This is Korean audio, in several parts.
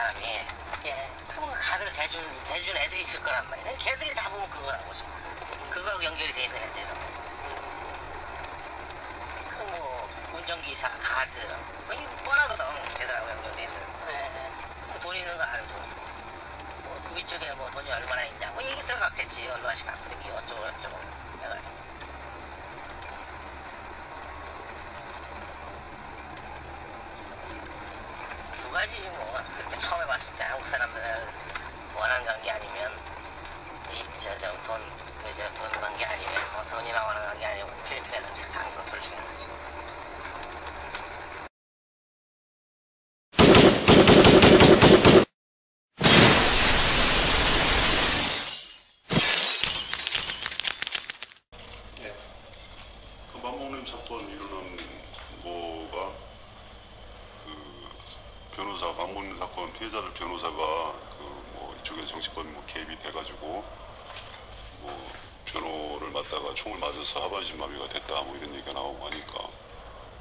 사람이. 예. 그러면 카드를 대준, 대준 애들이 있을 거란 말이야. 걔들이 다 보면 그거라고. 지금. 그거하고 연결이 돼 있는 애들은. 그 뭐, 운전기사, 카드. 뭐, 이 뻔하거든. 걔들하고 연결돼 있는. 예. 뭐돈 있는 거 알고. 뭐, 그 위쪽에 뭐 돈이 얼마나 있냐. 뭐, 얘기 들어갔겠지. 얼마씩 갖고 댕기 어쩌고 저쩌고. 두 가지 뭐 그때 처음에 봤을 때 한국 사람들 원한 관계 아니면 이저저돈그저돈 관계 아니면 뭐 돈이나 원한 관계 아니면 필리핀 착한 거둘 중에 하나지. 예. 그 만목림 사건 일어난 거가 그 변호사 만목림 사건 피해자들 변호사가 그 뭐 이쪽에 정치권 뭐 개입이 돼가지고 뭐 변호를 맡다가 총을 맞아서 하반신 마비가 됐다 뭐 이런 얘기가 나오고 하니까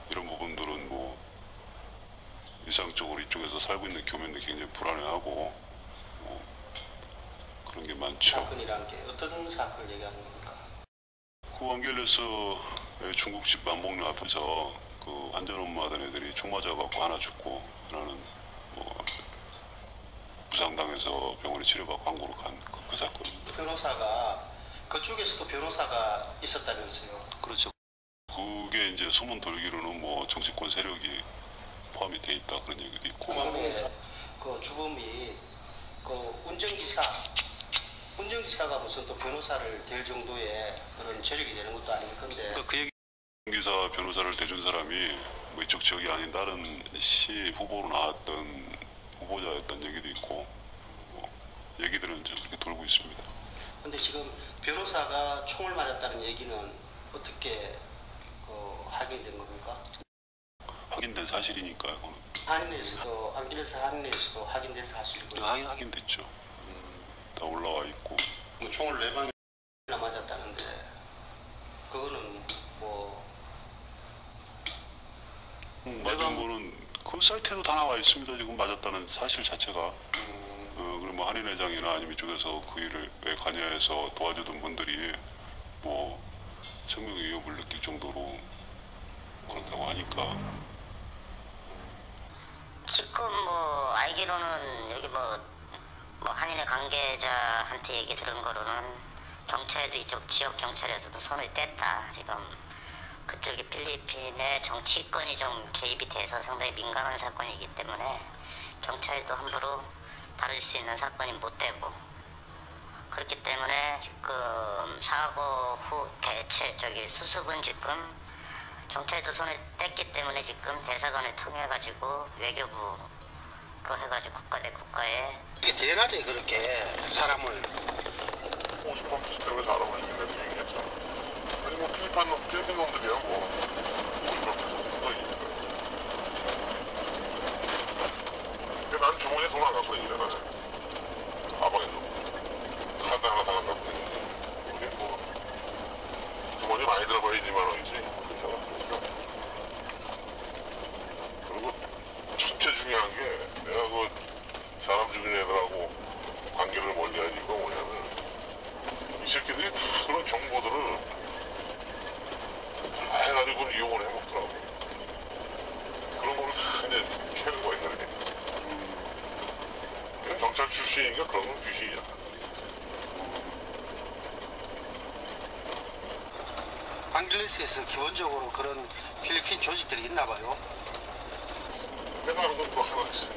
이런 부분들은 뭐 일상적으로 이쪽에서 살고 있는 교민들 굉장히 불안해하고 뭐 그런 게 많죠. 사건이란 게 어떤 사건을 얘기하는 겁니까? 그 완결에서 중국집 만복리 앞에서 그 안전 업무하던 애들이 총 맞아갖고 하나 죽고 하나는 뭐 부상당해서 병원에 치료받고 광고로 간그 사건. 변호사가 그쪽에서도 변호사가 있었다면서요. 그렇죠. 그게 이제 소문 돌기로는 뭐 정치권 세력이 포함이 돼 있다 그런 얘기도 있고. 그다음에 그 주범이 그 운전기사 운전기사가 무슨 또 변호사를 될 정도의 그런 재력이 되는 것도 아닐 건데 그 얘기 기사 변호사를 대준 사람이 뭐 이쪽 지역이 아닌 다른 시 후보로 나왔던 후보자였던 얘기도 있고 뭐 얘기들은 이제 그렇게 돌고 있습니다. 근데 지금 변호사가 총을 맞았다는 얘기는 어떻게 그 확인된 겁니까? 확인된 사실이니까요. 그거는. 한인에서도 안길에서 한인에서도 확인된 사실이고요. 확인 확인됐죠. 다 올라와 있고. 총을 네 방에 나 맞았다는데 그거는 뭐 맞은 거는 그 사이트에도 다 나와 있습니다. 지금 맞았다는 사실 자체가. 어, 그리고 뭐 한인 회장이나 아니면 이쪽에서 그 일을 왜 관여해서 도와주던 분들이 뭐 생명의 위협을 느낄 정도로 그렇다고 하니까 지금 뭐 알기로는 여기 뭐, 뭐 한인의 관계자한테 얘기 들은 거로는 경찰도 이쪽 지역 경찰에서도 손을 뗐다 지금 그쪽이 필리핀의 정치권이 좀 개입이 돼서 상당히 민감한 사건이기 때문에 경찰도 함부로 다룰 수 있는 사건이 못 되고 그렇기 때문에 지금 사고 후 대체 저기 수습은 지금 경찰도 손을 뗐기 때문에 지금 대사관을 통해 가지고 외교부로 해가지고 국가 대 국가에 이게 대낮에 그렇게 사람을 50만 피씩 들어가서 알아보시는 애들 얘기했죠. 뭐 놈, 필리핀 놈들이야 뭐 50만 피씩 묻어 있니까. 근데 난 주머니에 돈 안 갖고 다니잖아. 가방에 넣고. 카드 하나 다 갖고 다니는데. 이게 뭐 주머니 많이 들어봐야 2만 원이지. 괜찮아. 그러니까. 그리고 첫째 중요한 게 내가 그 사람 죽인 애들하고 관계를 멀리한 이유가 뭐냐면 이 새끼들이 다 그런 정보들을 다 해가지고 이용을 해먹더라고. 그런 거를 다 이제 캐는 거야, 이들이. 음. 경찰 출신이니까 그런 건 귀신이야. 안길레스에서 기본적으로 그런 필리핀 조직들이 있나 봐요. 내가 아는 건또 하나 있어.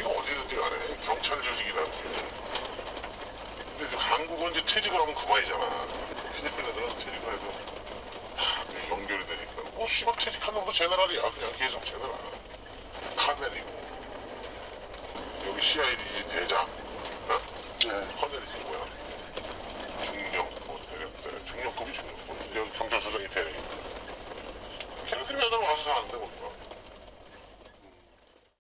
이거 어디든지 간에 경찰 조직이라는 게. 근데 이제 한국은 이제 퇴직을 하면 그만이잖아. 필리핀 애들은 퇴직을 해도 다 연결이 되니까. 뭐, 씨발, 퇴직하는 것도 제너럴이야. 그냥 계속 제너럴. 카넬이고. 여기 CID 대장. 어? 카넬이지, 뭐야.